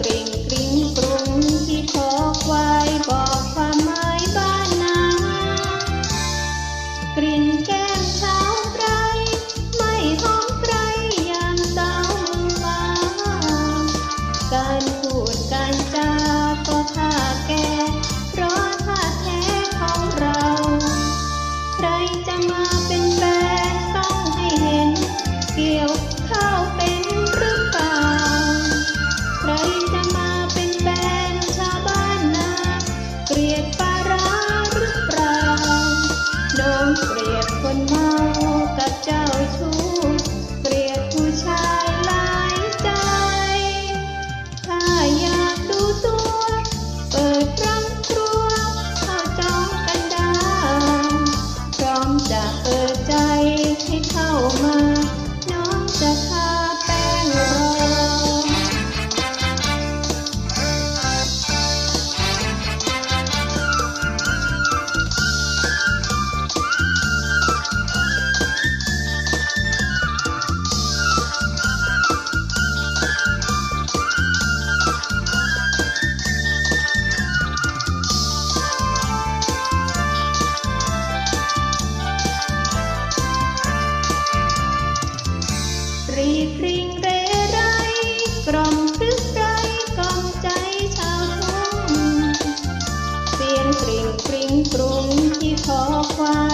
กริ่งกริ่งกรุงที่คอควายบอกความหมายบ้านนากลิ่นแก้มเช้าไกรไม่หอมใครยามสาวมือมาการพูดการจาก็ท่าแก่เพราะท่าแท้ของเรา ใครจะมาเป็น กับ รีพริงเรไรกล่อมตึกไรกล่อมใจชาวทุ่งเสียงกริ่งกริ่งกรุงที่ขอควาย